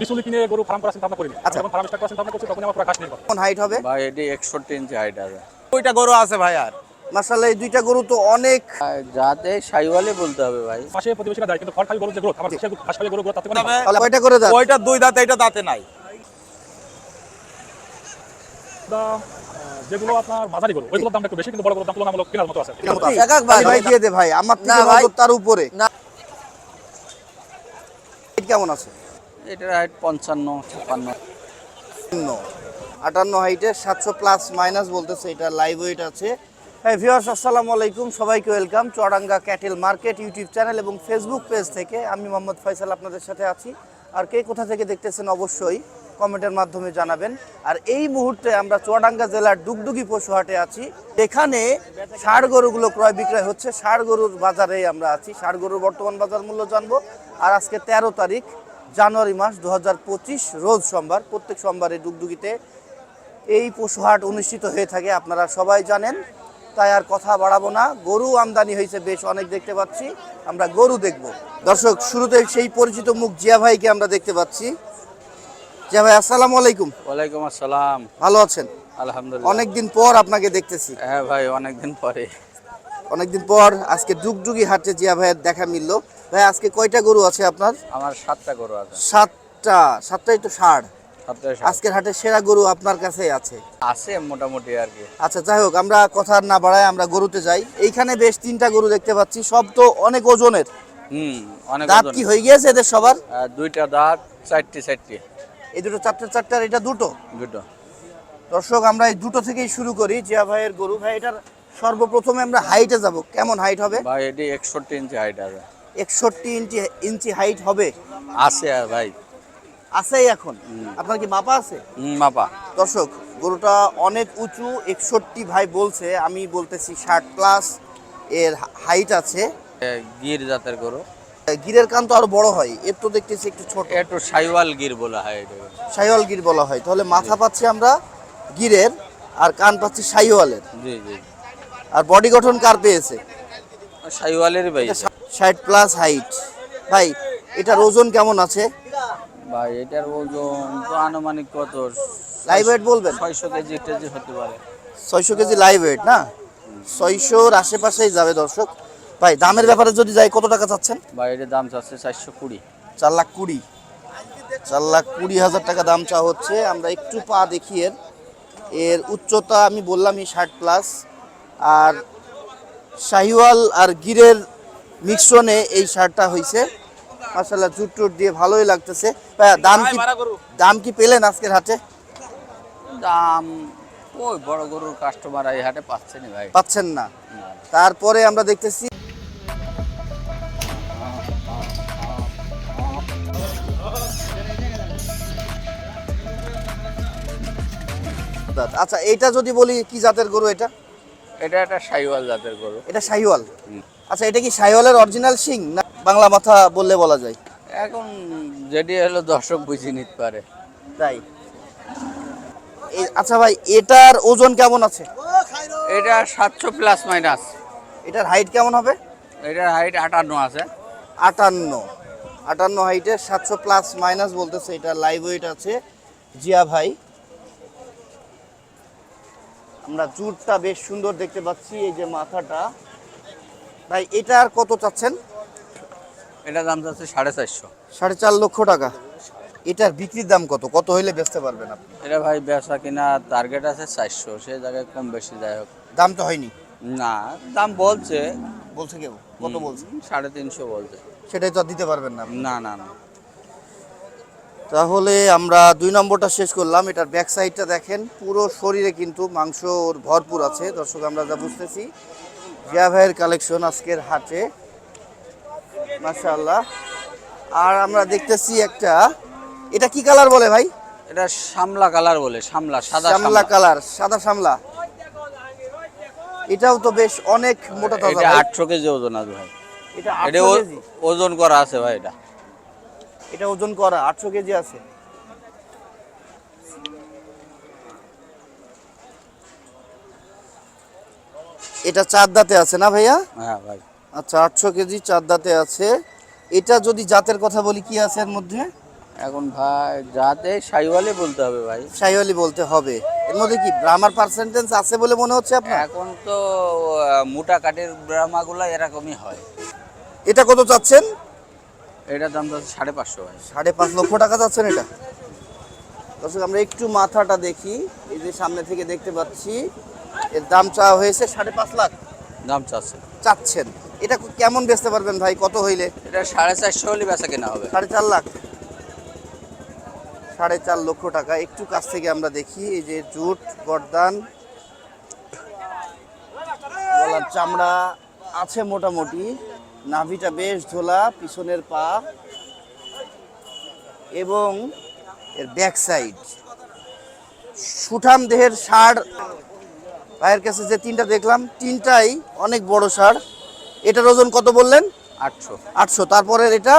বিশুলি কিনে গরু ফার্ম করার চিন্তা ভাবনা করিনি। আচ্ছা। যখন ফার্ম স্টার্ট করার চিন্তা ভাবনা করছি তখন আমার পুরো ঘাস নির্ভর। কোন হাইট হবে? ভাই এটি একষট্টি ইঞ্চি হাইট আছে। ওইটা গরু আছে ভাই আর। মাসাল্লাহ এই দুইটা গরু তো অনেক আর যাতে বলতে হবে ভাই। পাশে প্রতিবেশীরা দেয় কিন্তু ফল খালি গরু যে গ্রোথ আমার ঘাস খালি গরু গ্রোথ তাতে অনেক তাহলে কয়টা করে দাঁত? ওইটা দুই দাঁত এটা দাঁতে নাই। যেগুলো আপনার মাঝারি গরু ওইগুলোর দামটা একটু বেশি কিন্তু বড় গরুর দাম তুলনামূলক কেনার মতো আছে। একাক ভাই ভাই দিয়ে দে ভাই আমার থেকে না ভাই। নজর তার উপরে। কেমন আছে? এটার হাইট পঞ্চান্ন, ছাপ্পান্ন। শূন্য আটান্ন হাইটে সাতশো প্লাস মাইনাস বলতেছে, এটা লাইভ ওয়েট আছে। হ্যাঁ ভিউয়ার্স আসসালামু আলাইকুম, সবাইকে welcome Charanga cattle market YouTube channel এবং ফেসবুক পেজ থেকে আমি মোহাম্মদ ফয়সাল আপনাদের সাথে আছি। আর কে কোথা থেকে দেখতেছেন অবশ্যই কমেন্টের মাধ্যমে জানাবেন। আর এই মুহূর্তে আমরা চুয়াডাঙ্গা জেলার ডুগডুগি পশু হাটে আছি। এখানে ষাড় গরুগুলো ক্রয় বিক্রয় হচ্ছে। ষাড় গরুর বাজারে আমরা আছি। ষাড় গরুর বর্তমান বাজার মূল্য জানব। আর আজকে তেরো তারিখ। জানুয়ারি মাস দু হাজার পঁচিশ রোজ সোমবার প্রত্যেক সোমবারে ডুগডুগিতে এই পশুহাট অনুষ্ঠিত হয়ে থাকে আপনারা সবাই জানেন। তাই আর কথা বাড়াবো না গরু আমদানি হয়েছে বেশ অনেক দেখতে পাচ্ছি আমরা গরু দেখব। দর্শক শুরুতে সেই পরিচিত মুখ জিয়া ভাইকে আমরা দেখতে পাচ্ছি। জিয়া ভাই আসসালামু আলাইকুম। ওয়ালাইকুম আসসালাম। ভালো আছেন? আলহামদুলিল্লাহ। অনেকদিন পর আপনাকে দেখতেছি। হ্যাঁ ভাই অনেকদিন পরে। অনেকদিন পর আজকে ডুগডুগি হাটে জিয়া ভাইয়ের দেখা মিললো। ভাই আজকে কয়টা গরু আছে আপনার? আমার সাতটা গরু আছে। সাতটা। সাতটাই তো ষাট আজকের হাটে সেরা গরু আপনার কাছেই আছে? আছে মোটামুটি আর কি। আচ্ছা যাই হোক আমরা কথা না বাড়ায় আমরা গরুতে যাই। এইখানে বেশ তিনটা গরু দেখতে পাচ্ছি। সব তো অনেক ওজনের। হুম অনেক দাঁত কি হয়ে গিয়েছে এদের সবার? দুইটা দাঁত চারটি চারটি। এই দুটো চারটে চারটে আর এটা দুটো? দুটো। দর্শক আমরা এই দুটো থেকেই শুরু করি। জিয়া ভাইয়ের গরু। ভাই এটার সর্বপ্রথমে আমরা হাইটে যাব। কেমন হাইট হবে? ভাই এটি একষট্টি ইঞ্চি হাইট আছে। একষট্টি ইঞ্চি ইঞ্চি হাইট হবে। আছে আর ভাই। আছেই এখন। আপনার কি মাপা আছে? মাপা। দর্শক গরুটা অনেক উঁচু একষট্টি ভাই বলছে আমি বলতেছি ষাট প্লাস এর হাইট আছে। গির জাতের গরু। গিরের কান তো আরও বড় হয় এর তো দেখতেছি একটু ছোট। একটু সাইওয়াল গির বলা হয়। সাইওয়াল গির বলা হয়। তাহলে মাথা পাচ্ছি আমরা গিরের আর কান পাচ্ছি সাইওয়ালের। জি জি। আর বডি গঠন কার পেয়েছে? সাইওয়ালের ভাই ষাট প্লাস হাইট ভাই এটার ওজন কেমন আছে? ভাই এটার ওজন তো আনুমানিক কত? লাইভ ওয়েট বলবেন? ছয়শো কেজি টেজি হতে পারে। ছয়শো কেজি লাইভ ওয়েট না? ছয়শোর আশেপাশেই যাবে দর্শক। ভাই দামের ব্যাপারে যদি যাই কত টাকা চাচ্ছেন? ভাই এটার দাম চাচ্ছে চারশো কুড়ি। চার লাখ কুড়ি। চার লাখ কুড়ি হাজার টাকা দাম চা হচ্ছে। আমরা একটু পা দেখি এর। এর উচ্চতা আমি বললামই ষাট প্লাস আর শাহিওয়াল আর গিরের মিশ্রণে এই শার্টটা হয়েছে মাসাল্লাহ জুট টুট দিয়ে ভালোই লাগতেছে। ভাইয়া, দাম কি দাম কি পেলেন আজকের হাটে? দাম ওই বড় গরুর কাস্টমার এই হাটে পাচ্ছে না ভাই। পাচ্ছেন না না। তারপরে আমরা দেখতেছি আচ্ছা এটা যদি বলি কি জাতের গরু এটা? এটা একটা সাইওয়াল জাতের গরু। এটা শাহিওয়াল হুম। আচ্ছা এটা কি শাহিওয়ালের অরিজিনাল সিং না বাংলা মাথা বললে বলা যায়? এখন যেটি হলো দর্শক বুঝে নিতে পারে। তাই। আচ্ছা ভাই এটার ওজন কেমন আছে? এটা সাতশো প্লাস মাইনাস এটার হাইট কেমন হবে? এটার হাইট আটান্ন আছে। আটান্ন। আটান্ন হাইটে সাতশো প্লাস মাইনাস বলতেছে এটা লাইভ ওয়েট আছে। জিয়া ভাই আমরা জুটটা বেশ সুন্দর দেখতে পাচ্ছি এই যে মাথাটা। ভাই এটার কত চাচ্ছেন? এটা দাম চাচ্ছে সাড়ে চারশো। সাড়ে চার লক্ষ টাকা। এটার বিক্রির দাম কত? কত হইলে বেচতে পারবেন আপনি? এটা ভাই ব্যবসা কিনা টার্গেট আছে চারশো সে জায়গায় কম বেশি যাই হোক। দাম তো হয়নি? না দাম বলছে। বলছে কেউ? কত বলছে? সাড়ে তিনশো বলছে। সেটাই তো আর দিতে পারবেন না আপনি। না না না। তাহলে আমরা দুই নম্বরটা শেষ করলাম। এটার ব্যাক সাইডটা দেখেন পুরো শরীরে কিন্তু মাংস ওর ভরপুর আছে। দর্শক আমরা যা বুঝতেছি জিয়া ভাইয়ের কালেকশন আজকের হাটে। মাশাআল্লাহ। আর আমরা দেখতেছি একটা এটা কি কালার বলে ভাই? এটা শামলা কালার বলে শামলা সাদা শামলা কালার সাদা শামলা এটাও তো বেশ অনেক মোটা তাজা এটা ভাই। আটশো কেজি ওজন আছে ভাই। এটা 800 ওজন করা আছে ভাই এটা। এটা ওজন করা আটশো কেজি আছে। এটা চার দাঁতে আছে না ভাইয়া? হ্যাঁ ভাই। আচ্ছা আটশো কেজি চার দাঁতে আছে। এটা যদি জাতের কথা বলি কি আছে এর মধ্যে? এখন ভাই যাতে সাইওয়ালে বলতে হবে ভাই। শাহিওয়ালি বলতে হবে। এর মধ্যে কি ব্রাহ্মার পার্সেন্টেজ আছে বলে মনে হচ্ছে আপনার? এখন তো মোটা কাঠের ব্রাহ্মাগুলো এরকমই হয়। এটা কত চাচ্ছেন? এটার দাম তো সাড়ে পাঁচশো ভাই। সাড়ে পাঁচ লক্ষ টাকা চাচ্ছেন এটা। দর্শক আমরা একটু মাথাটা দেখি। এই যে সামনে থেকে দেখতে পাচ্ছি এর দাম চাওয়া হয়েছে সাড়ে পাঁচ লাখ। দাম চাচ্ছে। চাচ্ছেন। এটা কেমন বেচতে পারবেন ভাই? কত হইলে? এটা সাড়ে চারশো হলে বেচা কেনা হবে। সাড়ে চার লাখ। সাড়ে চার লক্ষ টাকা। একটু কাছ থেকে আমরা দেখি। এই যে জুট গরদান চামড়া আছে মোটামুটি। নাভিটা বেশ ঝোলা পিছনের পা এবং এর ব্যাক সাইড সুঠাম দেহের সার ভাইয়ের কাছে যে তিনটা দেখলাম তিনটাই অনেক বড় সার। এটার ওজন কত বললেন? আটশো। আটশো। তারপরের এটা?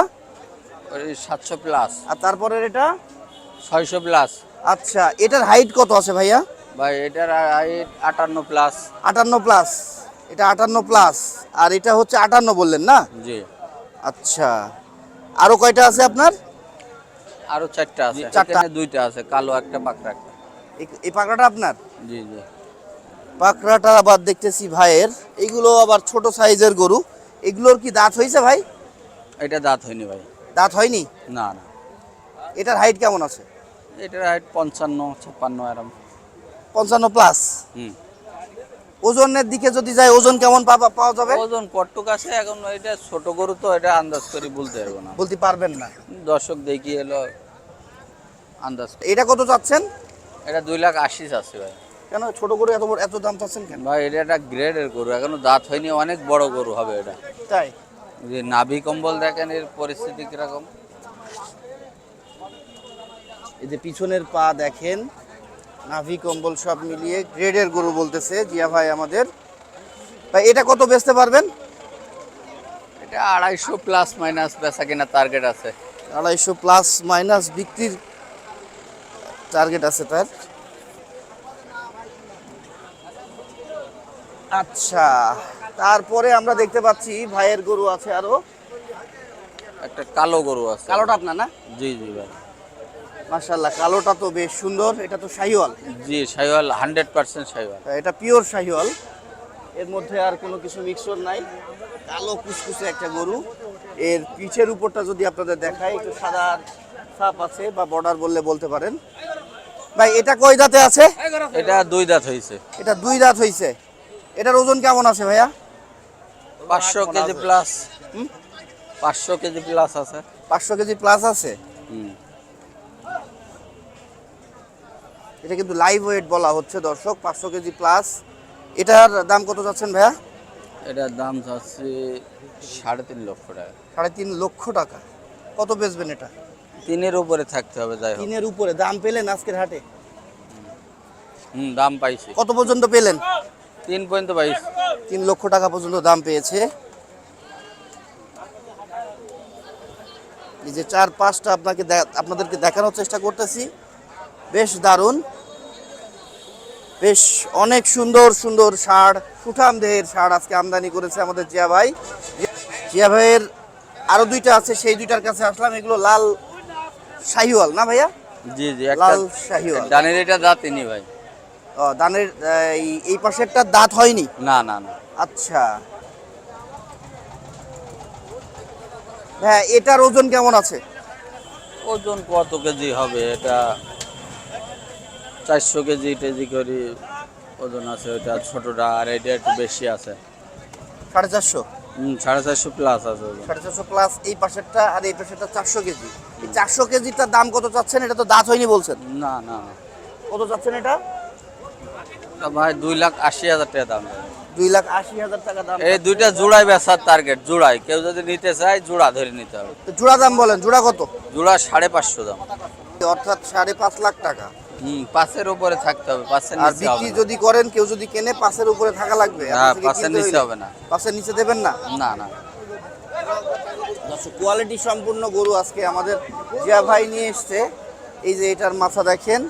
সাতশো প্লাস আর তারপরের এটা? ছয়শো প্লাস আচ্ছা এটার হাইট কত আছে ভাইয়া? ভাই এটার হাইট আটান্ন প্লাস আটান্ন প্লাস এটা আটান্ন প্লাস আর এটা হচ্ছে আটান্ন বললেন না? জি। আচ্ছা আরও কয়টা আছে আপনার? আরও চারটা আছে। চারটা। দুইটা আছে কালো একটা পাকড়া একটা। এই- পাকড়াটা আপনার? জি জি। পাকড়াটা আবার দেখতেছি ভাইয়ের। এইগুলো আবার ছোট সাইজের গরু। এগুলোর কি দাঁত হয়েছে ভাই? এটা দাঁত হয়নি ভাই। দাঁত হয়নি? না না। এটার হাইট কেমন আছে? এটার হাইট পঞ্চান্ন ছাপ্পান্ন এরম। পঞ্চান্ন প্লাস হুম। ওজনের দিকে যদি যায় ওজন কেমন পাওয়া যাবে? ওজন কটটুক আছে এখন এটা ছোট গরু তো এটা আন্দাজ করে বলতে পারব না। বলতে পারবেন না। দর্শক দেখি এলো আন্দাজ এটা কত চাচ্ছেন? এটা দুই লাখ আশি আছে ভাই। কেন? ছোট গরু এত এত দাম চাচ্ছেন কেন? ভাই এটা একটা গ্রেডের গরু এখনও দাঁত হয়নি অনেক বড় গরু হবে এটা। তাই? যে নাভি কম্বল দেখেন এর পরিস্থিতি কীরকম? এই যে পিছনের পা দেখেন নাভি কম্বল সব মিলিয়ে গ্রেডের গরু বলতেছে জিয়া ভাই আমাদের। ভাই এটা কত বেচতে পারবেন? এটা আড়াইশো প্লাস মাইনাস বেচা কিনা টার্গেট আছে। আড়াইশো প্লাস মাইনাস বিক্রির টার্গেট আছে তার। আচ্ছা তারপরে আমরা দেখতে পাচ্ছি ভাইয়ের গরু আছে আরও। একটা কালো গরু আছে। কালোটা আপনার না? জি জি ভাই। মার্শাল্লাহ কালোটা তো বেশ সুন্দর এটা তো শাহিওয়াল। জি সাইওয়াল হান্ড্রেড পার্সেন্ট সাইওয়াল এটা পিওর শাহিওয়াল। এর মধ্যে আর কোনো কিছু মিক্সর নাই কালো কুচকুচে একটা গরু। এর পিঠের উপরটা যদি আপনাদের দেখায় একটু সাদা ছাপ আছে বা বর্ডার বললে বলতে পারেন। ভাই এটা কয় দাঁতে আছে? এটা দুই দাঁত হয়েছে এটা দুই দাঁত হইছে। এটার ওজন কেমন আছে ভাইয়া? পাঁচশো কেজি প্লাস পাঁচশো কেজি প্লাস আছে। পাঁচশো কেজি প্লাস আছে? হুম। এটা কিন্তু লাইভ ওয়েট বলা হচ্ছে দর্শক পাঁচশো কেজি প্লাস এটার দাম কত যাচ্ছেন ভাইয়া? এটার দাম যাচ্ছে সাড়ে তিন লক্ষ টাকা। সাড়ে তিন লক্ষ টাকা। কত বেচবেন এটা? তিনের উপরে থাকতে হবে যাই হোক। তিনের উপরে। দাম পেলেন আজকের হাটে? হুম দাম পাইছি। কত পর্যন্ত পেলেন? তিন পর্যন্ত পাইছি। তিন লক্ষ টাকা পর্যন্ত দাম পেয়েছে। এই যে চার পাঁচটা আপনাকে আপনাদেরকে দেখানোর চেষ্টা করতেছি। বেশ দারুণ। বেশ অনেক সুন্দর সুন্দর ষাড় সুঠাম দেহের ষাড় আজকে আমদানি করেছে আমাদের জিয়া ভাই। জিয়া ভাইয়ের আরও দুইটা আছে সেই দুইটার কাছে আসলাম এগুলো লাল শাহিওয়াল না ভাইয়া? জি জি লাল শাহিওয়াল। ডানের এটা দাঁত দাঁতিনি ভাই। ও, দানের এই- এই পাশেরটা দাঁত হয়নি? না না না। আচ্ছা। হ্যাঁ এটার ওজন কেমন আছে? ওজন কত কেজি হবে এটা? চারশো কেজি টেজি করে ওজন আছে ওটা ছোটটা আর এটা একটু বেশি আছে। সাড়ে চারশো? হুম সাড়ে চারশো প্লাস আছে সাড়ে চারশো প্লাস এই পাশেরটা আর এই পাশেরটা চারশো কেজি। এই চারশো কেজিটার দাম কত চাচ্ছেন? এটা তো দাঁত হয়নি বলছেন। না না। কত চাচ্ছেন এটা? ভাই দুই লাখ আশি হাজার টাকা দাম। দুই লাখ আশি হাজার টাকা দাম এই দুইটা জোড়াই বেচার টার্গেট জোড়াই। কেউ যদি নিতে চায় জোড়া ধরে নিতে হবে। জোড়া দাম বলেন জোড়া কত? জোড়া সাড়ে পাঁচশো দাম। অর্থাৎ সাড়ে পাঁচ লাখ টাকা। হুম পাঁচের উপরে থাকতে হবে পাঁচের আর নিচে হবে বিক্রি না। যদি করেন কেউ যদি কেনে উপরে থাকা লাগবে। না আপনার পাঁচের কিনতে নিচে হইলে। হবে না। নিচে দেবেন না? না না। কোয়ালিটি সম্পূর্ণ গরু আজকে আমাদের জিয়া ভাই নিয়ে এসছে। এই যে এটার মাথা দেখেন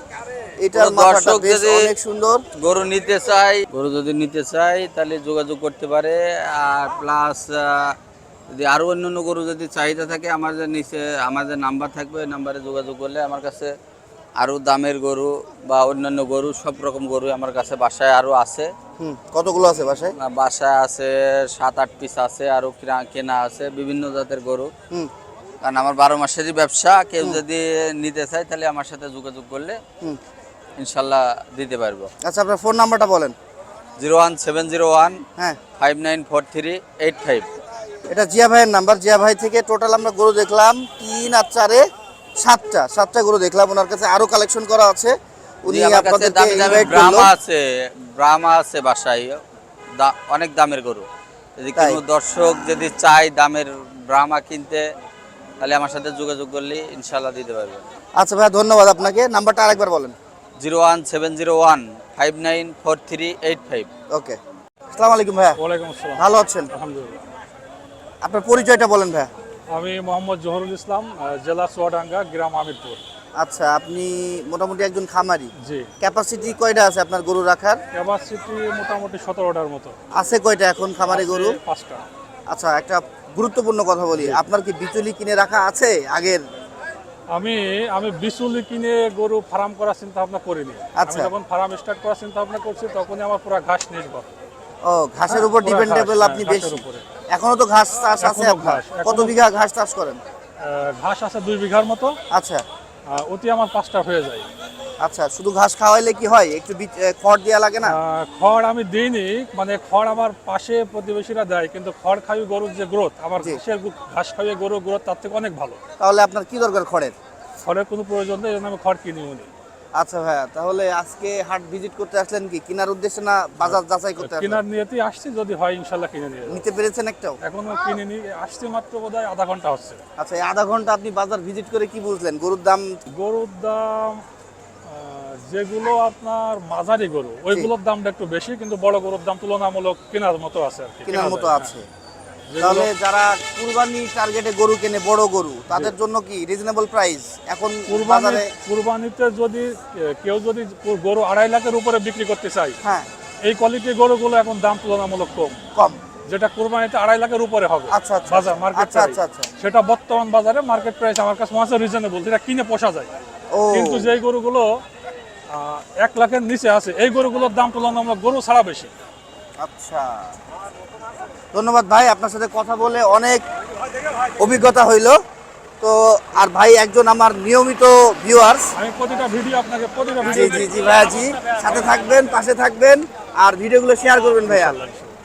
এটার কোনো মাথাটা দর্শক বেশ যদি- অনেক সুন্দর। গরু নিতে চাই গরু যদি নিতে চাই তাহলে যোগাযোগ করতে পারে। আর প্লাস যদি আরও অন্যান্য গরু যদি চাহিদা থাকে আমার যে নিচে আমার যে নাম্বার থাকবে ওই নাম্বারে যোগাযোগ করলে আমার কাছে আরও দামের গরু বা অন্যান্য গরু সব রকম গরু আমার কাছে বাসায় আরও আছে। কতগুলো আছে বাসায়? বাসায় আছে সাত আট পিস আছে আরও কিনা- কেনা আছে বিভিন্ন জাতের গরু। কারণ আমার বারো মাসেরই ব্যবসা কেউ যদি নিতে চায় তাহলে আমার সাথে যোগাযোগ করলে ইনশাল্লাহ দিতে পারব। আচ্ছা আপনার ফোন নাম্বারটা বলেন। Zero one seven zero one হ্যাঁ। Five nine four three eight five. এটা জিয়া ভাইয়ের নাম্বার। জিয়া ভাই থেকে টোটাল আমরা গরু দেখলাম তিন আর চারে সাতটা সাতটা গরু দেখলাম ওনার কাছে আরও কালেকশন করা আছে। উনি আপনাদেরকে ব্রাহ্মা আছে ব্রাহ্মা আছে বাসায় অনেক দামের গরু। যদি? কোনো দর্শক যদি চায় দামের ব্রাহ্মা কিনতে তাহলে আমার সাথে যোগাযোগ করলে ইনশাল্লাহ দিতে পারবে। আচ্ছা ভাই ধন্যবাদ আপনাকে। নাম্বারটা আরেকবার বলেন। Zero one seven zero one five nine four three eight five. Okay. আসসালামু আলাইকুম ভাইয়া। ওয়ালাইকুম আসসালাম। ভালো আছেন? আলহামদুলিল্লাহ। আপনার পরিচয়টা বলেন ভাইয়া। আমি মোহাম্মদ জহরুল ইসলাম জেলা চুয়াডাঙ্গা গ্রাম আমিরপুর। আচ্ছা আপনি মোটামুটি একজন খামারি। জি। ক্যাপাসিটি কয়টা আছে আপনার গরু রাখার? ক্যাপাসিটি মোটামুটি সতেরোটার মতো। আছে কয়টা এখন খামারে গরু? পাঁচটা। আচ্ছা একটা গুরুত্বপূর্ণ কথা বলি। আপনার কি বিচুলি কিনে রাখা আছে আগের? আমি আমি বিচুলি কিনে গরু ফার্ম করার চিন্তা ভাবনা করিনি। আচ্ছা। যখন ফার্ম স্টার্ট করার চিন্তা ভাবনা করছি তখনই আমার পুরো ঘাস নির্ভর। ও ঘাসের উপর পুরা ডিপেন্ডেবল আপনি হ্যাঁ, বেশি। উপরে। এখনও তো ঘাস চাষ আছে কত বিঘা ঘাস চাষ করেন? ঘাস আছে দুই বিঘার মতো। আচ্ছা। অতি আমার পাঁচটা হয়ে যায়। আচ্ছা শুধু ঘাস খাওয়াইলে কি হয়? একটু খড় দেওয়া লাগে না? খড় আমি দিইনি মানে খড় আমার পাশে প্রতিবেশীরা দেয় কিন্তু খড় খাইয়ে গরুর যে গ্রোথ আমার। ঘাসের ঘাস খাইয়ে গরুর গ্রোথ তার থেকে অনেক ভালো। তাহলে আপনার কি দরকার খড়ের? খড়ের কোনো প্রয়োজন নেই এই জন্য আমি খড় কিনি উনি। আচ্ছা ভাইয়া তাহলে আজকে হাট ভিজিট করতে আসলেন কি? কেনার উদ্দেশ্যে না বাজার যাচাই করতে কেনার নিয়েতেই আসছি যদি হয় ইনশাল্লাহ কিনে নিয়ে নিতে পেরেছেন একটাও? এখনও কিনিনি আসছি মাত্র বোধহয় আধা ঘণ্টা হচ্ছে। আচ্ছা এই আধা ঘণ্টা আপনি বাজার ভিজিট করে কি বুঝলেন? গরুর দাম? গরুর দাম যেগুলো আপনার মাঝারি গরু ওইগুলোর দামটা একটু বেশি কিন্তু বড় গরুর দাম তুলনামূলক কেনার মতো আছে আর কি। কেনার মতো আছে। হ্যাঁ। তাহলে যারা কুরবানি টার্গেটে গরু কেনে বড় গরু তাদের জন্য কি রিজনেবল প্রাইস এখন কুরবানি কুরবানিতে যদি কেউ যদি গরু আড়াই লাখের উপরে বিক্রি করতে চায় হ্যাঁ। এই কোয়ালিটির গরুগুলো এখন দাম তুলনামূলক কম। কম। যেটা কুরবানিতে আড়াই লাখের উপরে হবে আচ্ছা আচ্ছা বাজার মার্কেট আচ্ছা আচ্ছা আচ্ছা। সেটা বর্তমান বাজারে মার্কেট প্রাইস আমার কাছে মনে রিজনেবল যেটা কিনে পোষা যায়। কিন্তু যেই গরুগুলো এক লাখের নিচে আছে এই গরুগুলোর দাম তুলনামূলক গরু ছাড়া বেশি। আচ্ছা। ধন্যবাদ ভাই আপনার সাথে কথা বলে অনেক অভিজ্ঞতা হইল। তো আর ভাই একজন আমার নিয়মিত ভিউয়ার্স আমি প্রতিটা ভিডিও আপনাকে প্রতিটা জি জি জি ভাইয়া জি। সাথে থাকবেন পাশে থাকবেন আর ভিডিওগুলো শেয়ার করবেন ভাইয়া।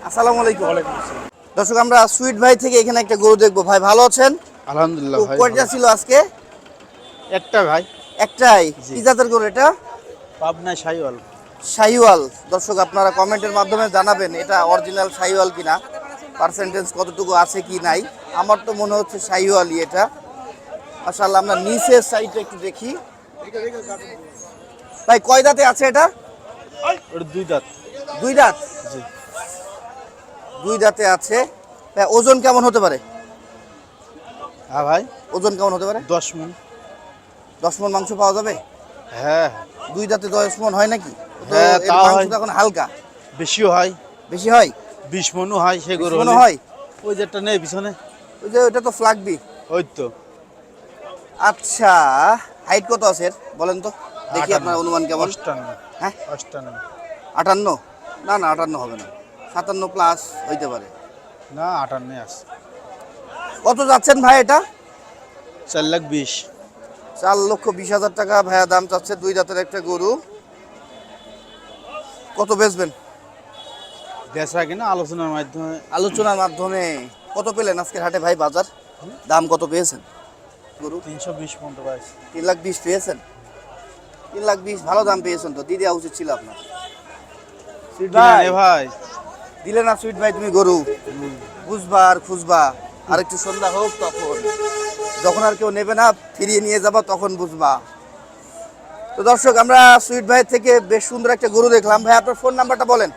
আসসালামু আলাইকুম। ওয়ালাইকুম আসসালাম। দর্শক আমরা সুইট ভাই থেকে এখানে একটা গরু দেখব। ভাই ভালো আছেন? আলহামদুলিল্লাহ ভাই কয়টা ছিল আজকে? একটা ভাই। একটাই। কি জাতের গরু এটা? পাবনা শাহিওয়াল। শাহিওয়াল। দর্শক আপনারা কমেন্টের মাধ্যমে জানাবেন এটা অরিজিনাল শাহিওয়াল কিনা। পার্সেন্টেজ কতটুকু আছে কি নাই আমার তো মনে হচ্ছে শাহিওয়ালই এটা। মাশাআল্লাহ আমরা নিচের সাইডটা একটু দেখি। ভাই কয় দাঁতে আছে এটা? দুই দাঁত। দুই দাঁত? দুই দাঁতে আছে। ভাই, ওজন কেমন হতে পারে? হ্যাঁ ভাই। ওজন কেমন হতে পারে? দশ মন। দশ মন মাংস পাওয়া যাবে? হ্যাঁ। দুই দাঁতে দশ মন হয় নাকি? হ্যাঁ, তাও হয়। এখন হালকা। বেশিও হয়। বেশি হয়? বিশ মনও হয় সে গরু মনে হয়? ওই যেটা নেই পিছনে। ওই যে ওটা তো ফ্লাগবি ওই তো। আচ্ছা হাইট কত আছে? বলেন তো। দেখি আপনার অনুমান কেমন। অষ্টান্ন। হ্যাঁ? অষ্টান্ন। আটান্ন? না না আটান্ন হবে না। সাতান্ন প্লাস হইতে পারে। না আটান্ন আছে। কত যাচ্ছেন ভাই এটা? চার লাখ বিশ। চার লক্ষ বিশ হাজার টাকা ভাইয়া দাম চাচ্ছে দুই দাঁতের একটা গরু। কত বেচবেন? বেচা কিনা আলোচনার মাধ্যমে। আলোচনার মাধ্যমে কত পেলেন আজকের হাটে ভাই বাজার? দাম কত পেয়েছেন? গরু? তিনশো বিশ পনেরো পাইছে। তিন লাখ বিশ পেয়েছেন? তিন লাখ বিশ ভালো দাম পেয়েছেন তো দিয়ে দেওয়া উচিত ছিল আপনার। সুইট ভাই। ভাই। দিলে না সুইট ভাই তুমি গরু। বুঝবা আর খুঁজবা। আর একটু সন্ধ্যা হোক তখন। যখন আর কেউ নেবে না ফিরিয়ে নিয়ে যাবা তখন বুঝবা। তো দর্শক আমরা সুইট ভাই থেকে বেশ সুন্দর একটা গরু দেখলাম। ভাই আপনার ফোন নাম্বারটা বলেন।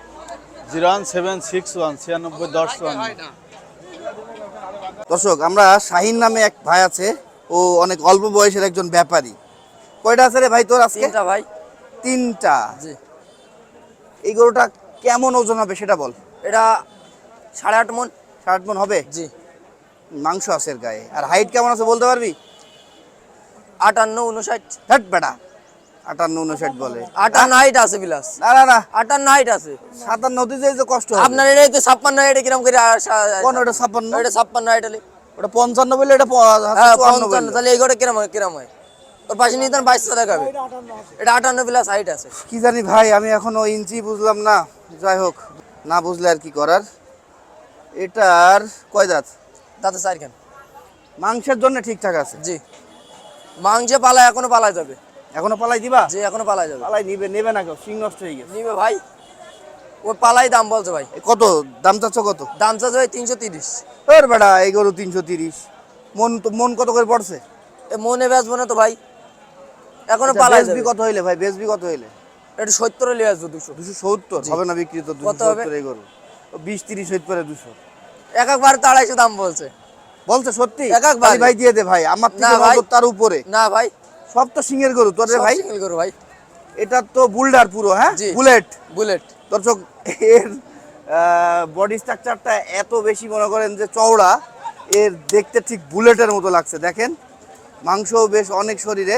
Zero one seven six one ছিয়ানব্বই দশ ওয়ান দর্শক আমরা শাহিন নামে এক ভাই আছে ও অনেক অল্প বয়সের একজন ব্যাপারী। কয়টা আছে রে ভাই তোর আজকে? তিনটা ভাই। তিনটা? জি। এই গরুটা কেমন ওজন হবে সেটা বল। এটা সাড়ে আট মন। ষাট মন হবে? জি। মাংস আছে এর গায়ে। আর হাইট কেমন আছে বলতে পারবি? আটান্ন উনষাট। হ্যাট বেটা। আটান্ন উনষাট বলে। আটান্ন হাইট আছে বিলাস। না না না। আটান্ন হাইট আছে। সাতান্ন নদীতে যে কষ্ট আপনার এটা তো ছাপ্পান্ন হাইট কিরম করে ছাপ্পান্ন। এটা ছাপ্পান্ন হাইট ওটা পঞ্চান্ন বলে এটা হ্যাঁ পঞ্চান্ন তাহলে এই গোটা কিরম হয় কিরম হয়? ওর পাশে নিয়ে তখন বাইশশো টাকা এটা আটান্ন প্লাস হাইট আছে। কি জানি ভাই আমি এখনও ইঞ্চি বুঝলাম না। যাই হোক না বুঝলে আর কি করার। এটার কয় দাঁত চারখান। মাংসের জন্য ঠিকঠাক আছে। জি। মাংসে পালায় এখনও পালায় যাবে। এখনও পালাই দিবা? জি এখনও পালায় যাবে। পালাই নিবে নেবে না কেউ সিং নষ্ট হয়ে গেছে। নিবে ভাই। ও পালাই দাম বলছে ভাই। কত? দাম চাচ্ছ কত? দাম চাচ্ছে ভাই তিনশো তিরিশ। ওর বেটা এই গরু তিনশো তিরিশ। মন তো মন কত করে পড়ছে? এ মনে বেচবো না তো ভাই। এখনও আচ্ছা, পালায় বেচবি কত হইলে ভাই? বেচবি কত হইলে? এটা সত্তর লিয়ে আসব দুশো। দুশো সত্তর? হবে না বিক্রি তো দুশো? সত্তর এই গরু। বিশ তিরিশ হইতে পারে দুশো। এক একবার তো আড়াইশো দাম বলছে। বলছে সত্যি? এক এক বারে। ভাই দিয়ে দে ভাই। আমার থেকে না ভাই। তার উপরে। না ভাই। সব তো সিংহের গরু তোর ভাই? single করো ভাই। এটা তো বুলডার পুরো হ্যাঁ। বুলেট? বুলেট। দর্শক এর বডি স্ট্রাকচারটা এত বেশি মনে করেন যে চওড়া এর দেখতে ঠিক বুলেটের মতো লাগছে দেখেন? মাংসও বেশ অনেক শরীরে।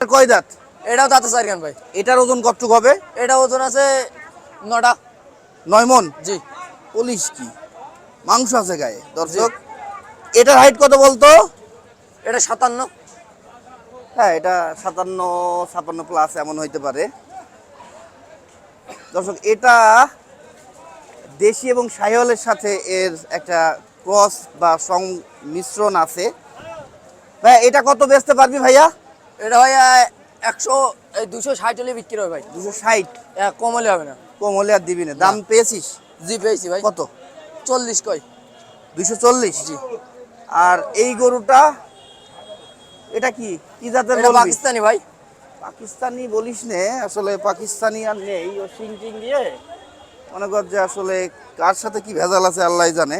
কয় দাঁত? এটাও তাতে চারখান ভাই। এটার ওজন কতটুক হবে? এটা ওজন আছে নটা নয় মন? জি। পুলিশ কি? মাংস আছে গায়ে দর্শক। এটার হাইট কত বলতো? এটা সাতান্ন। হ্যাঁ এটা সাতান্ন ছাপান্ন প্লাস এমন হইতে পারে। দর্শক এটা দেশি এবং সাহিওয়ালের সাথে এর একটা ক্রস বা সংমিশ্রণ আছে। ভাই এটা কত বেচতে পারবি ভাইয়া? এটা ভাই আহ, একশো দুশো ষাট হলে বিক্রি হবে ভাই। দুশো ষাট? এক কম হলে হবে না। কম হলে আর দিবি না। দাম পেয়েছিস? জি পেয়েছি ভাই। কত? চল্লিশ কয় দুশো চল্লিশ? জি। আর এই গরুটা এটা কি? কি জাতের এটা বলবি? পাকিস্তানি ভাই। পাকিস্তানি বলিস নে আসলে পাকিস্তানি আর নেই। ও সিং টিং দিয়ে। মনে কর যে আসলে কার সাথে কি ভেজাল আছে আল্লাহ জানে।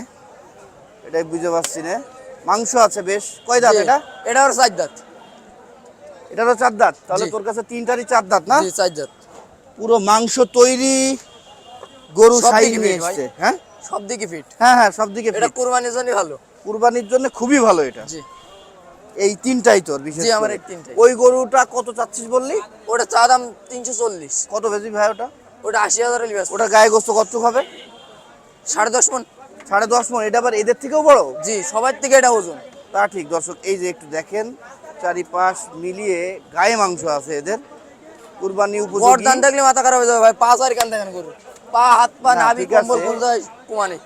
এটাই বুঝতে পারছি না। মাংস আছে বেশ। কয় দাঁত এটা? এটা ওর চার দাঁত। এটারও চার দাঁত। তাহলে তোর কাছে তিনটারই চার দাঁত না? চার দাঁত। পুরো মাংস তৈরি গরু সাইজ নিয়ে এসছে হ্যাঁ? সব দিকে ফিট হ্যাঁ হ্যাঁ সব দিকে এটা। কোরবানির জন্য ভালো। কুরবানির জন্য খুবই ভালো এটা। জি। এই তিনটাই তোর বিশেষ জি, আমার। এই তিনটাই। ওই গরুটা কত চাচ্ছিস বললি? ওটা চা দাম তিনশো চল্লিশ। কত বেশি ভাই ওটা? ওটা আশি হাজার ওটা গায়ে গোস্ত কত হবে? সাড়ে দশ মন সাড়ে দশ মন এটা আবার এদের থেকেও বড়? জি সবার থেকে এটা ওজন। তা ঠিক দর্শক এই যে একটু দেখেন চারিপাশ মিলিয়ে গায়ে মাংস আছে এদের। কুরবানি উপযোগী। গরদান থাকলে মাথা খারাপ হয়ে যাবে ভাই পা চার কান দেখেন করু পা হাত পা নাভি কম্বল। ফুল যায় কুমানে।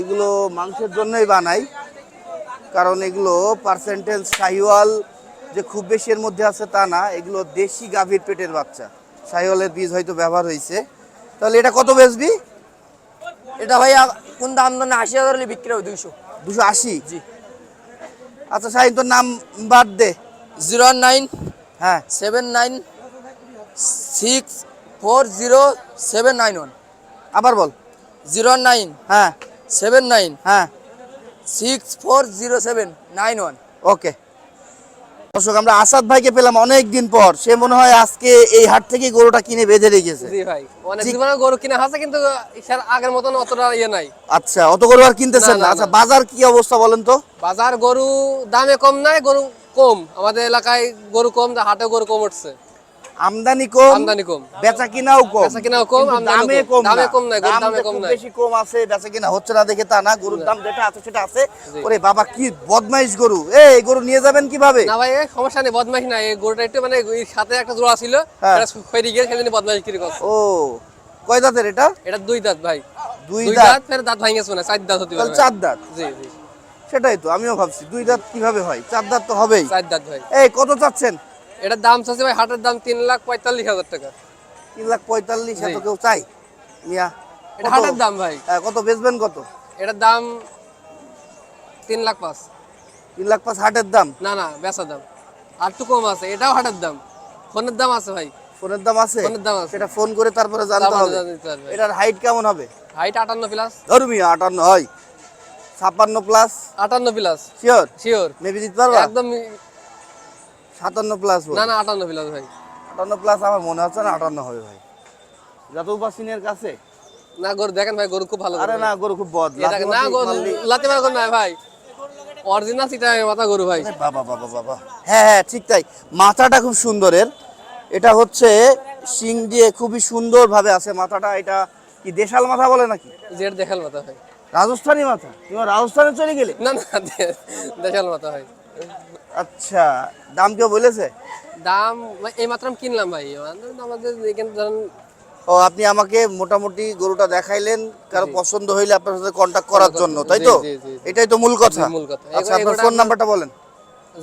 এগুলো মাংসের জন্যই বানাই। কারণ এগুলো পার্সেন্টেজ শাহিওয়াল যে খুব বেশি এর মধ্যে আছে তা না এগুলো দেশি গাভীর পেটের বাচ্চা। শাহিওয়ালের বীজ হয়তো ব্যবহার হয়েছে। তাহলে এটা কত বেচবি? এটা ভাই কোন দাম দাম আশি হাজার হলে বিক্রি হবে দুইশো। দুশো আশি? জি। আচ্ছা শাহিন তোর নাম বাদ দে। জিরো নাইন হ্যাঁ। Seven nine six four zero seven nine one. আবার বল। জিরো নাইন হ্যাঁ। সেভেন নাইন হ্যাঁ। Six four zero seven nine one okay দর্শক আমরা আসাদ ভাইকে পেলাম অনেক দিন পর। সে মনে হয় আজকে এই হাট থেকে গরুটা কিনে বেঁধে রেখেছে। জি ভাই অনেক গরু কিনা আছে কিন্তু ইসার আগের মতন অতটা ইয়ে নাই। আচ্ছা অত গরু আর কিনতেছেন না, আচ্ছা বাজার কি অবস্থা বলেন তো? বাজার গরু দামে কম নাই গরু কম। আমাদের এলাকায় গরু কম হাটে গরু কম উঠছে। আমদানি কম আমদানি কম। বেচা কিনাও কম। বেচা কিনাও কম, দামে কম। দামে কম গরুর দামে কম নাই। বেশি কম আছে বেচা কিনা হচ্ছে না দেখে তা না গরুর দাম যেটা আছে সেটা আছে। ওরে বাবা কি বদমাইশ গরু। এই গরু নিয়ে যাবেন কীভাবে? না ভাই সমস্যা নেই বদমাইশ নাই। এই গরুটা একটু মানে এর সাথে একটা জোড়া ছিল হ্যাঁ। এটা খৈরি গিয়ে সেদিন বদমাইশ কিরি করছে। ও কয় দাঁতের এটা? এটা দুই দাঁত ভাই। দুই দাঁত? ফের দাঁত ভাঙেছে না চার দাঁত হতে পারে চার দাঁত? জি জি। সেটাই তো আমিও ভাবছি দুই দাঁত কীভাবে হয়? চার দাঁত তো হবেই। চার দাঁত ভাই। এই কত চাচ্ছেন? এটার দাম চাচ্ছে ভাই হাটের দাম তিন লাখ পঁয়তাল্লিশ হাজার টাকা। তিন লাখ পঁয়তাল্লিশ। এত কেউ চাই? মিয়া এটা হাটের দাম ভাই। হ্যাঁ, কত বেচবেন কত? এটার দাম তিন লাখ পাঁচ। তিন লাখ পাঁচ হাটের দাম? না না বেচা দাম। আর একটু কম আছে এটাও হাটের দাম। ফোনের দাম আছে ভাই। ফোনের দাম আছে? ফোনের দাম আছে। সেটা ফোন করে তারপরে জানতে হবে। এটার হাইট কেমন হবে? হাইট আটান্ন প্লাস ধরবি আটান্ন হয়। ছাপ্পান্ন প্লাস আটান্ন প্লাস শিওর শিওর মেবি দিতে পারবা? একদম সাতান্ন প্লাস না না আটান্ন প্লাস ভাই। আটান্ন প্লাস আমার মনে হচ্ছে না আটান্ন হবে ভাই। যত উপাসিনের কাছে। না গরু দেখেন ভাই গরু খুব ভালো আরে না গরু খুব বদ। না গরু লাতে মারা গরু না ভাই। অরিজিনাল সিটা মাথা গরু ভাই। বাবা বাবা বাবা। হ্যাঁ হ্যাঁ ঠিক তাই। মাথাটা খুব সুন্দরের। এটা হচ্ছে শিং দিয়ে খুবই সুন্দর ভাবে আছে মাথাটা। এটা কি দেশাল মাথা বলে নাকি? জেড দেখাল মাথা ভাই। রাজস্থানী মাথা? তুমি রাজস্থানে চলে গেলে? না না দে- দেখাল মাথা ভাই। আচ্ছা দাম কেউ বলেছে? দাম এই মাত্র আমি কিনলাম ভাই। আমাদের এখানে ধরেন ও আপনি আমাকে মোটামুটি গরুটা দেখাইলেন কারও পছন্দ হইলে আপনার সাথে কন্ট্যাক্ট করার জন্য তাই তো। এটাই তো মূল কথা। মূল কথা। আচ্ছা আপনার ফোন নাম্বারটা বলেন।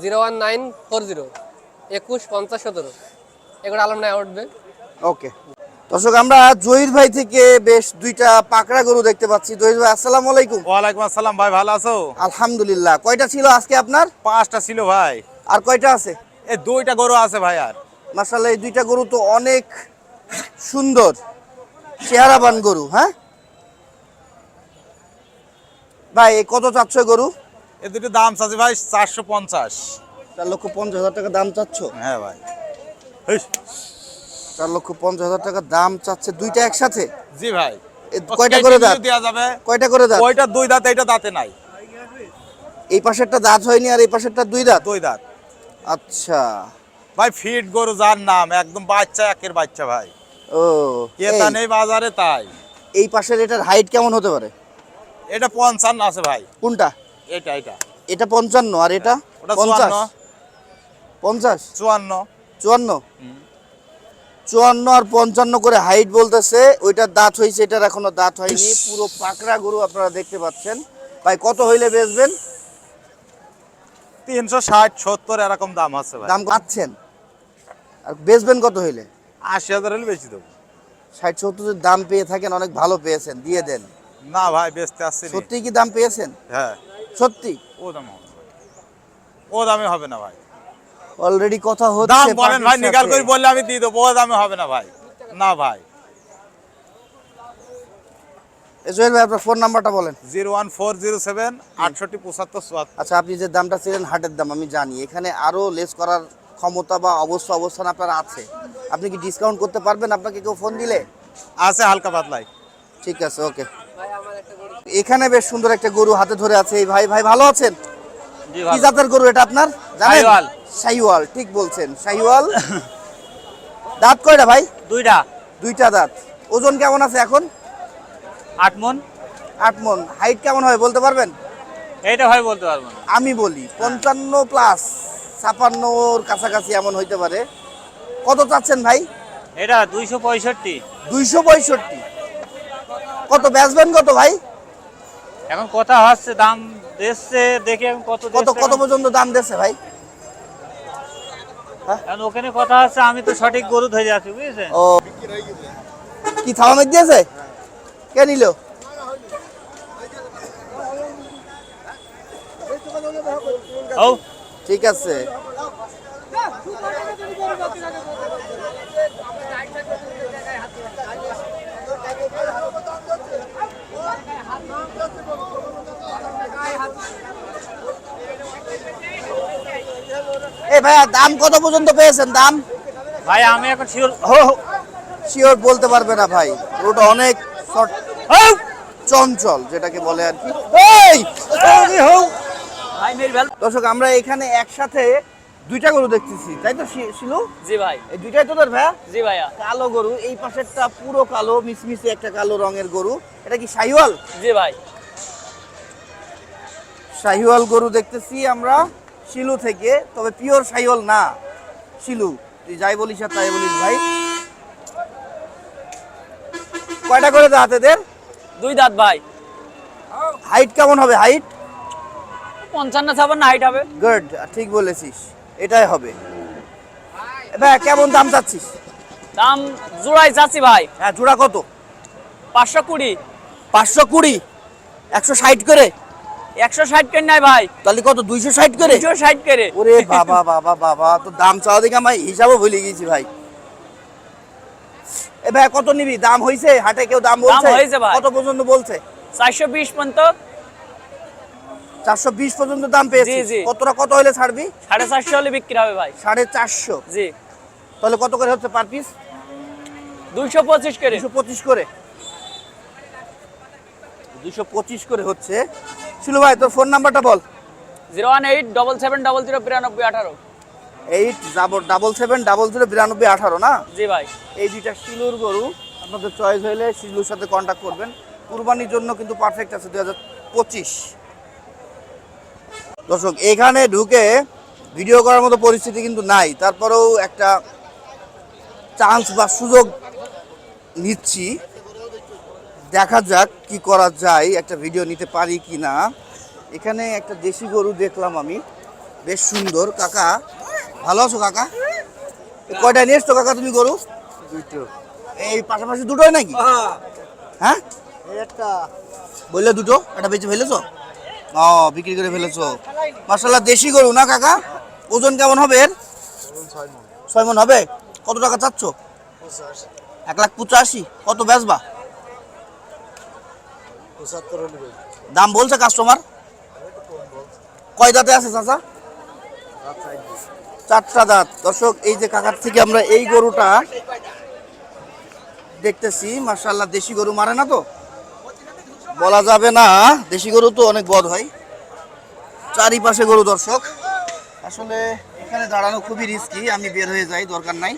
Zero one nine four zero একুশ পঞ্চাশ সতেরো। এগুলো আলম নাই উঠবে ওকে। দর্শক আমরা জহির ভাই থেকে বেশ দুইটা পাকড়া গরু দেখতে পাচ্ছি। জহির ভাই আসসালামু আলাইকুম। ওয়ালাইকুম আসসালাম ভাই ভালো আছো? আলহামদুলিল্লাহ। কয়টা ছিল আজকে আপনার? পাঁচটা ছিল ভাই। আর কয়টা আছে? এই দুইটা গরু আছে ভাই আর। মাসাল্লাহ এই দুইটা গরু তো অনেক সুন্দর চেহারাবান গরু হ্যাঁ? ভাই কত চাচ্ছ গরু? এই দুটো দাম চাচ্ছি ভাই চারশো পঞ্চাশ। চার লক্ষ পঞ্চাশ হাজার টাকা দাম চাচ্ছ? হ্যাঁ ভাই। চার লক্ষ পঞ্চাশ হাজার টাকা দাম চাচ্ছে দুইটা একসাথে? জি ভাই। কয়টা করে দাঁত? দেওয়া যাবে? কয়টা করে দাঁত? ওইটা দুই দাঁত এইটা দাঁতে নাই। এই পাশেরটা দাঁত হয়নি আর এই পাশেরটা দুই দাঁত? দুই দাঁত। আচ্ছা। ভাই ফিট গরু যার নাম একদম বাচ্চা একের বাচ্চা ভাই। ও কেতা এই- নেই বাজারে তাই। এই পাশের এটার হাইট কেমন হতে পারে? এটা পঞ্চান্ন আছে ভাই। কোনটা? এটা এটা। এটা পঞ্চান্ন আর এটা পঞ্চাশ? পঞ্চাশ? চুয়ান্ন। চুয়ান্ন? চুয়ান্ন আর পঞ্চান্ন করে হাইট বলতেছে। ওইটার দাঁত হয়েছে এটার এখনও দাঁত হয়নি। পুরো পাকড়া গরু আপনারা দেখতে পাচ্ছেন। ভাই কত হইলে বেচবেন? তিনশো ষাট সত্তর এরকম দাম আছে দাম পাচ্ছেন? আর বেচবেন কত হইলে? আশি হাজার হলে বেশি দেবো। ষাট সত্তরের দাম পেয়ে থাকেন অনেক ভালো পেয়েছেন দিয়ে দেন। না ভাই বেচতে আসছে। সত্যি কি দাম পেয়েছেন? হ্যাঁ। সত্যি? ও দাম হবে ও দামে হবে না ভাই। অলরেডি কথা হচ্ছে দাম বলেন ভাই নিকাল করে বললে আমি দিয়ে দেবো দামে হবে না ভাই। না ভাই। এ ভাই আপনার ফোন নাম্বারটা বলেন। Zero one four zero seven আটষট্টি পঁচাত্তর চুয়াত্তর আচ্ছা আপনি যে দামটা ছিলেন হাটের দাম আমি জানি। এখানে আরও লেস করার ক্ষমতা বা অবস্থা অবস্থান আপনার আছে। আপনি কি ডিসকাউন্ট করতে পারবেন? আপনাকে কেউ ফোন দিলে? আছে হালকা পাতলাই। ঠিক আছে ওকে এখানে বেশ সুন্দর একটা গরু হাতে ধরে আছে এই ভাই। ভাই ভালো আছেন? কি জাতের গরু এটা আপনার? জানেন? শাহিওয়াল। শাহিওয়াল ঠিক বলছেন শাহিওয়াল। দাঁত কয়টা ভাই? দুইটা। দুইটা দাঁত। ওজন কেমন আছে এখন? আট মন। আট মন। হাইট কেমন হয় বলতে পারবেন? এইটা হয় বলতে পারব না। আমি বলি পঞ্চান্ন প্লাস ছাপান্নর কাছাকাছি এমন হইতে পারে। কত চাচ্ছেন ভাই? এটা দুইশো পঁয়ষট্টি। দুইশো পঁয়ষট্টি। কত বেচবেন কত ভাই? এখন কথা হচ্ছে দাম দেখছে দেখে কত কত কত পর্যন্ত দাম দিচ্ছে ভাই? এখন ওখানে কথা আছে আমি তো সঠিক গরু ধরে আছি বুঝেছেন? ও। কি থামামের দিয়েছে? কে নিল? ও। ঠিক আছে। এ ভাইয়া দাম কত পর্যন্ত পেয়েছেন? দাম? ভাই আমি এখন শিওর শিওর বলতে পারবে না ভাই। ওটা অনেক শর্ট চঞ্চল যেটাকে বলে আর কি। দর্শক আমরা এখানে একসাথে দুইটা গরু দেখতেছি। তাই তো শি- শিলু? জি ভাই। এই দুইটাই তোদের ভাইয়া? জি ভাইয়া। কালো গরু এই পাশেরটা পুরো কালো মিসমিসে একটা কালো রঙের গরু। এটা কি শাহিওয়াল? জি ভাই। শাহিওয়াল গরু দেখতেছি আমরা। শিলু থেকে তবে পিওর শাহিওয়াল না। শিলু তুই যাই বলিস আর তাই বলিস ভাই। কয়টা করে দাঁত এদের? দুই দাঁত ভাই। হাইট কেমন হবে? হাইট পঞ্চান্ন ছাপান্ন হাইট হবে। গুড ঠিক বলেছিস। এটাই হবে। ভাই কেমন দাম চাচ্ছিস? দাম জোড়াই যাচ্ছি ভাই। হ্যাঁ জোড়া কত? পাঁচশো কুড়ি। পাঁচশো কুড়ি? একশো ষাট করে? একশো ষাট করে নাই ভাই। তাহলে কত দুইশো ষাট করে? দুশো ষাট করে। ওরে বাবা বাবা বাবা তো দাম চাওয়া দেখে আমি হিসাবও ভুলে গেছি ভাই। এ ভাই কত নিবি? দাম হইছে? হাটে কেউ দাম বলছে। কত পর্যন্ত বলছে? চারশো বিশ পর্যন্ত। চারশো বিশ পর্যন্ত দাম পেয়েছি। কতটা কত হলে ছাড়বি? সাড়ে চারশো হলে বিক্রি হবে ভাই। সাড়ে চারশো? জি। তাহলে কত করে হচ্ছে পার পিস দুইশো পঁচিশ করে। দুশো পঁচিশ করে। দুশো পঁচিশ করে হচ্ছে শিলু ভাই তোর ফোন নাম্বারটা বল। Zero one eight double seven double zero বিরানব্বই আঠারো। Eight double seven double zero বিরানব্বই আঠারো না? জি ভাই। এই দুইটা শিলুর গরু আপনাদের চয়েস হইলে শিলুর সাথে কন্ট্যাক্ট করবেন। কুরবানির জন্য কিন্তু পারফেক্ট আছে দুই হাজার পঁচিশ। দর্শক এখানে ঢুকে ভিডিও করার মতো পরিস্থিতি কিন্তু নাই। তারপরেও একটা চান্স বা সুযোগ নিচ্ছি। দেখা যাক কি করা যায় একটা ভিডিও নিতে পারি কি না এখানে একটা দেশি গরু দেখলাম আমি বেশ সুন্দর। কাকা ভালো আছো কাকা? কয়টা নিয়ে এসছো কাকা তুমি গরু? এই পাশাপাশি দুটোই নাকি? হ্যাঁ। একটা। বললে দুটো? একটা বেঁচে ফেলেছো? ও বিক্রি করে ফেলেছো। মাসাল্লাহ দেশি গরু না কাকা? ওজন কেমন হবে এর? ছয় মন। হবে? কত টাকা চাচ্ছ? এক লাখ পঁচাশি। কত বেচবা? দাম বলছে কাস্টমার কয় দাঁতে আছে চাচা? চারটা দাঁত। দর্শক এই যে কাকার থেকে আমরা এই গরুটা দেখতেছি। মার্শাল্লাহ দেশি গরু মারে না তো? বলা যাবে না। দেশি গরু তো অনেক বদ হয়। চারিপাশে গরু দর্শক। আসলে এখানে দাঁড়ানো খুবই রিস্কি আমি বের হয়ে যাই দরকার নাই।